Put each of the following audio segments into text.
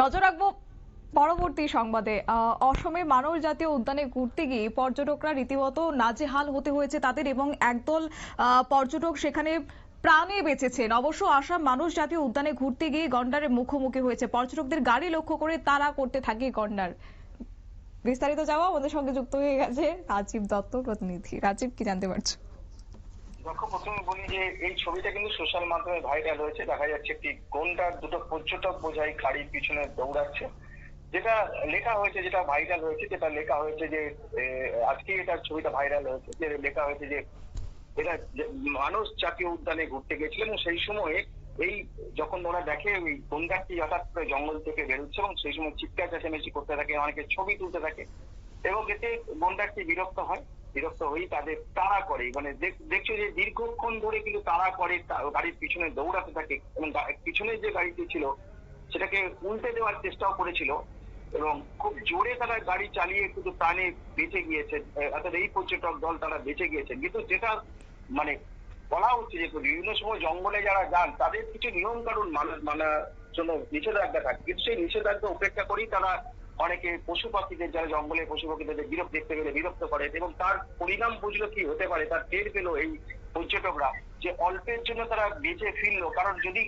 নজর রাখব পরবর্তী সংবাদে। অসমে মানব জাতীয় উদ্যানে ঘুরতে গিয়ে পর্যটকরা রীতিমতো নাজেহাল হতে হয়েছে তাদের এবং একদল পর্যটক সেখানে প্রাণে বেঁচেছেন। অবশ্য আসাম মানুষ জাতীয় উদ্যানে ঘুরতে গিয়ে গন্ডারের মুখোমুখি হয়েছে। পর্যটকদের গাড়ি লক্ষ্য করে তারা করতে থাকে গন্ডার। বিস্তারিত যাওয়া আমাদের সঙ্গে যুক্ত হয়ে গেছে রাজীব দত্ত প্রতিনিধি। রাজীব, কি জানতে পারছ? দেখো, প্রথমে বলি যে এই ছবিটা কিন্তু সোশ্যাল মাধ্যমে ভাইরাল হয়েছে। দেখা যাচ্ছে একটি গন্ডার, দুটো পর্যটক বোঝাই গাড়ির পিছনে দৌড়াচ্ছে। যেটা লেখা হয়েছে, যেটা ভাইরাল হয়েছে, যেটা লেখা হয়েছে যে আজকে এটা ছবিটা ভাইরাল হয়েছে। যে লেখা হয়েছে যে এটা মানুষ জাতীয় উদ্যানে ঘুরতে গেছিলেন এবং সেই সময়ে এই যখন ওরা দেখে ওই গন্ডারটি হঠাৎ করে জঙ্গল থেকে বেরোচ্ছে এবং সেই সময় চিৎকার চেঁচামেচি করতে থাকে, অনেকে ছবি তুলতে থাকে এবং এতে গন্ডারটি বিরক্ত হয়। বিরক্ত হয়েই তাদের তাড়া করে। মানে দেখছ যে দীর্ঘক্ষণ ধরে কিন্তু তাড়া করে গাড়ির পিছনে দৌড়াতে থাকে। এবং পিছনে যে গাড়িটি ছিল, সেটাকে উল্টে দেওয়ার চেষ্টাও করেছিল। এবং খুব জোরে তারা গাড়ি চালিয়ে কিন্তু প্রাণে বেঁচে গিয়েছে। অর্থাৎ এই পর্যটক দল তারা বেঁচে গিয়েছে। কিন্তু যেটা মানে বলা হচ্ছে যে বিভিন্ন সময় জঙ্গলে যারা যান, তাদের কিছু নিয়ম কানুন মানা- মানার জন্য নিষেধাজ্ঞা থাকে। কিন্তু সেই নিষেধাজ্ঞা উপেক্ষা করেই তারা অনেকে পশু পাখিদের যারা জঙ্গলে পশু পাখিদের বিরক্ত দেখতে গেলে বিরক্ত করে এবং তার পরিণাম বুঝলো কি হতে পারে, তার টের পেল এই পর্যটকরা যে অল্পের জন্য তারা বেঁচে ফিরলো। কারণ যদি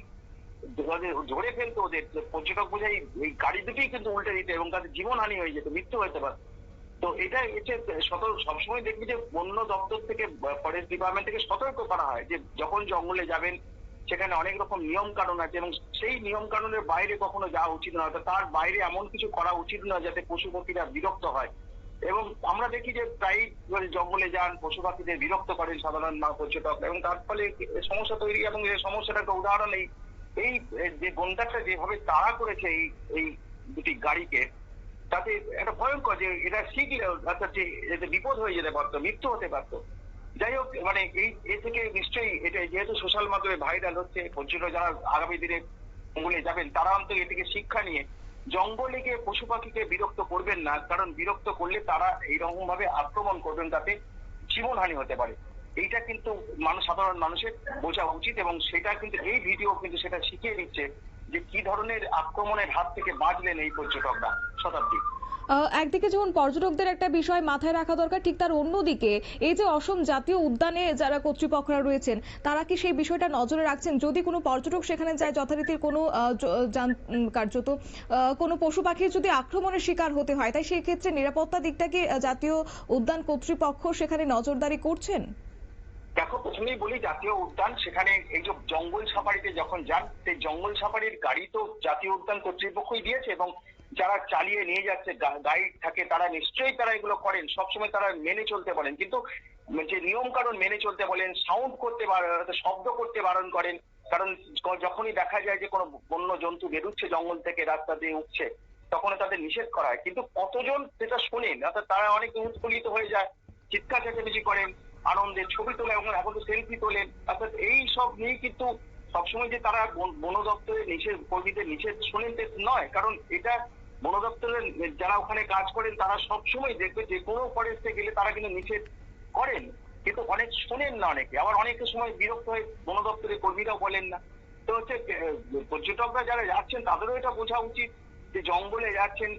ধরে ফেলতো ওদের পর্যটক বোঝাই এই গাড়ি দুটোই কিন্তু উল্টে দিতে এবং তাদের জীবনহানি হয়ে যেত, মৃত্যু হতে পারে তো এটা হচ্ছে সতর্ক সবসময় দেখবি যে বন্য দপ্তর থেকে ফরেস্ট ডিপার্টমেন্ট থেকে সতর্ক করা হয় যে যখন জঙ্গলে যাবেন সেখানে অনেক রকম নিয়ম কানুন আছে এবং সেই নিয়ম কানুনের বাইরে কখনো যাওয়া উচিত নয়, অর্থাৎ তার বাইরে এমন কিছু করা উচিত নয় যাতে পশু পাখিরা বিরক্ত হয়। এবং আমরা দেখি যে প্রায় জঙ্গলে যান পশু পাখিদের বিরক্ত করেন সাধারণ পর্যটক, এবং তার ফলে সমস্যা তৈরি এবং এই সমস্যাটার উদাহরণ, এই এই যে গন্ডারটা যেভাবে তাড়া করেছে এই এই দুটি গাড়িকে, তাতে একটা ভয়ঙ্কর যে এটা শিখলে অর্থাৎ যে এতে বিপদ হয়ে যেতে পারতো, মৃত্যু হতে পারতো। যাই হোক মানে এই, এ থেকে নিশ্চয়ই এটা যেহেতু সোশ্যাল মাধ্যমে ভাইরাল হচ্ছে, পর্যটক যারা আগামী দিনে জঙ্গলে যাবেন, তারা অন্তত এ থেকে শিক্ষা নিয়ে জঙ্গলে গিয়ে পশু পাখিকে বিরক্ত করবেন না, কারণ বিরক্ত করলে তারা এইরকম ভাবে আক্রমণ করবেন তাতে জীবনহানি হতে পারে। এইটা কিন্তু মানুষ, সাধারণ মানুষের বোঝা উচিত এবং সেটা কিন্তু, এই ভিডিও কিন্তু সেটা শিখিয়ে দিচ্ছে যে কি ধরনের আক্রমণের হাত থেকে বাঁচলেন এই পর্যটকরা শতাব্দী একদিকে যেমন পর্যটকদের একটা বিষয় মাথায় রাখা দরকার, ঠিক তার অন্যদিকে এই যে অসম জাতীয় উদ্যানে যারা কর্তৃপক্ষরা রয়েছেন, তারা কি সেই বিষয়টা নজরে রাখছেন? যদি কোনো পর্যটক সেখানে যায় যথারীতির কোনো কার্যত কোনো পশু পাখির যদি আক্রমণের শিকার হতে হয়, তাই সেই ক্ষেত্রে নিরাপত্তা দিকটা কি জাতীয় উদ্যান কর্তৃপক্ষ সেখানে নজরদারি করছেন? দেখো, প্রথমেই বলি জাতীয় উদ্যান, সেখানে এই যে জঙ্গল সাফারিতে যখন যান, সেই জঙ্গল সাফারির গাড়ি তো জাতীয় উদ্যান কর্তৃপক্ষই দিয়েছে এবং যারা চালিয়ে নিয়ে যাচ্ছে গাইড থাকে, তারা নিশ্চয়ই তারা এগুলো করেন। সবসময় তারা মেনে চলতে বলেন। কিন্তু যে নিয়ম কানুন মেনে চলতে বলেন সাউন্ড করতে শব্দ করতে বারণ করেন, কারণ যখনই দেখা যায় যে কোনো বন্য জন্তু বেরুচ্ছে জঙ্গল থেকে, রাস্তা দিয়ে উঠছে, তখন তাদের নিষেধ করা হয়। কিন্তু কতজন সেটা শোনেন, অর্থাৎ তারা অনেক উৎফুল্লিত হয়ে যায়, চিৎকার চেঁচামেচি করেন আনন্দের ছবি তোলে এবং এখন তো সেলফি তোলেন। অর্থাৎ এই সব নিয়ে কিন্তু সবসময় যে তারা বন দপ্তরের নিষেধ, কর্মীদের নিষেধ শোনেন নয়, কারণ এটা বন দপ্তরের যারা ওখানে কাজ করেন, তারা সবসময় দেখবে যে কোনো ফরেস্টে গেলে তারা কিন্তু নিষেধ করেন, কিন্তু অনেক শোনেন না অনেকে। আবার অনেকের সময় বিরক্ত হয়ে বন দপ্তরের কর্মীরাও বলেন না। তো হচ্ছে পর্যটকরা যারা যাচ্ছেন, তাদেরও এটা বোঝা উচিত যে জঙ্গলে যাচ্ছেন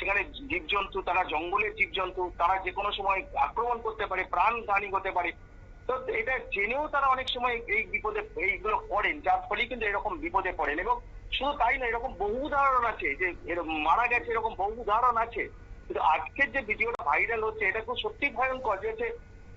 সেখানে জীবজন্তু, তারা জঙ্গলের জীবজন্তু, তারা যে কোনো সময় আক্রমণ করতে পারে, প্রাণ হানি হতে পারে। তো এটা জেনেও তারা অনেক সময় এই বিপদে, এইগুলো করেন, যার ফলে কিন্তু এরকম বিপদে পড়েন। এবং শুধু তাই না, এরকম বহু উদাহরণ আছে যে মারা গেছে, এরকম বহু উদাহরণ আছে। কিন্তু আজকের যে ভিডিওটা ভাইরাল হচ্ছে, এটা খুব সত্যি ভয়ঙ্কর যে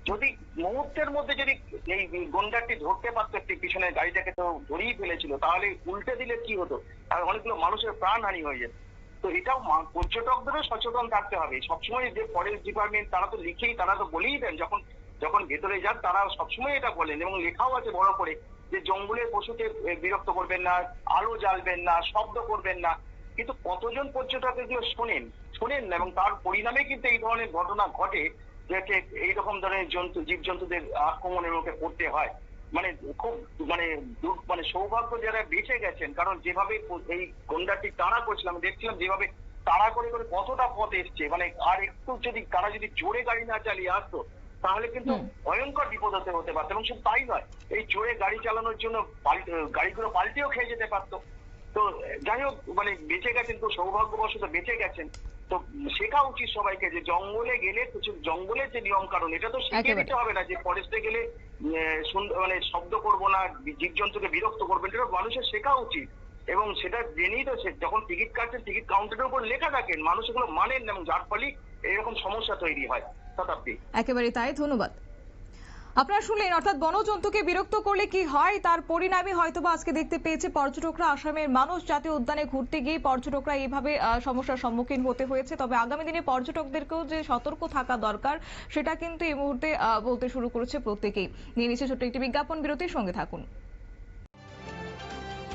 যদি মুহূর্তের মধ্যে যদি এই গন্ডারটি ধরতে পারতো একটি পিছনে, গাড়িটাকে তো ধরেই ফেলেছিল, তাহলে উল্টে দিলে কি হতো? আর অনেকগুলো মানুষের প্রাণহানি হয়ে যেত। তো এটাও পর্যটকদেরও সচেতন থাকতে হবে। সবসময় যে ফরেস্ট ডিপার্টমেন্ট তারা তো লিখেই, তারা তো বলেই দেন, যখন যখন ভেতরে যান, তারা সবসময় এটা বলেন, এবং লেখাও আছে বড় করে। যে জঙ্গলের পশুকে বিরক্ত করবেন না, আলো জ্বালবেন না, শব্দ করবেন না। কিন্তু কতজন পর্যটক এগুলো শোনেন? শোনেন না, এবং তার পরিণামে কিন্তু এই ধরনের ঘটনা ঘটে যে হচ্ছে এইরকম ধরনের জন্তু, জীবজন্তুদের আক্রমণের মুখে পড়তে হয়। মানে খুব মানে মানে সৌভাগ্য যারা বেঁচে গেছেন, কারণ যেভাবে এই গন্ডারটি তাড়া করছিলাম দেখছিলাম যেভাবে তাড়া করে করে কতটা পথ এসছে। মানে আর একটু যদি তারা যদি জোরে গাড়ি না চালিয়ে আসতো তাহলে কিন্তু ভয়ঙ্কর বিপদ হতে হতে পারতো এবং শুধু তাই নয় এই জোরে গাড়ি চালানোর জন্য গাড়িগুলো পাল্টেও খেয়ে যেতে পারতো। তো যাই হোক মানে বেঁচে গেছেন তো সৌভাগ্যবশত বেঁচে গেছেন। তো শেখা উচিত সবাইকে যে জঙ্গলে গেলে কিছু জঙ্গলের যে নিয়ম কারণ এটা তো শিখিয়ে দিতে হবে না যে ফরেস্টে গেলে মানে শব্দ করব না জীবজন্তুকে বিরক্ত করবেন এটা মানুষের শেখা উচিত। এবং সেটা জেনেই তো সে- যখন টিকিট কাটছেন টিকিট কাউন্টারের উপর লেখা থাকেন মানুষ এগুলো মানেন এবং যার ফলেই এরকম সমস্যা তৈরি হয়। শতাব্দী। একেবারে তাই, ধন্যবাদ। আপনারা শুনলেন, অর্থাৎ বনজন্তুকে বিরক্ত করলে কি হয়? তার পরিণামে হয়তোবা আজকে দেখতে পেয়েছে পর্যটকরা আসামের মানুষ। জাতীয় উদ্যানে ঘুরতে গিয়ে পর্যটকরা এইভাবে সমস্যার সম্মুখীন হতে হয়েছে। তবে আগামী দিনে পর্যটকদেরকেও যে সতর্ক থাকা দরকার, সেটা কিন্তু এই মুহূর্তে বলতে শুরু করেছে প্রত্যেকেই। নিয়ে নিচ্ছে ছোট্ট একটি বিজ্ঞাপন, বিরতির সঙ্গে থাকুন।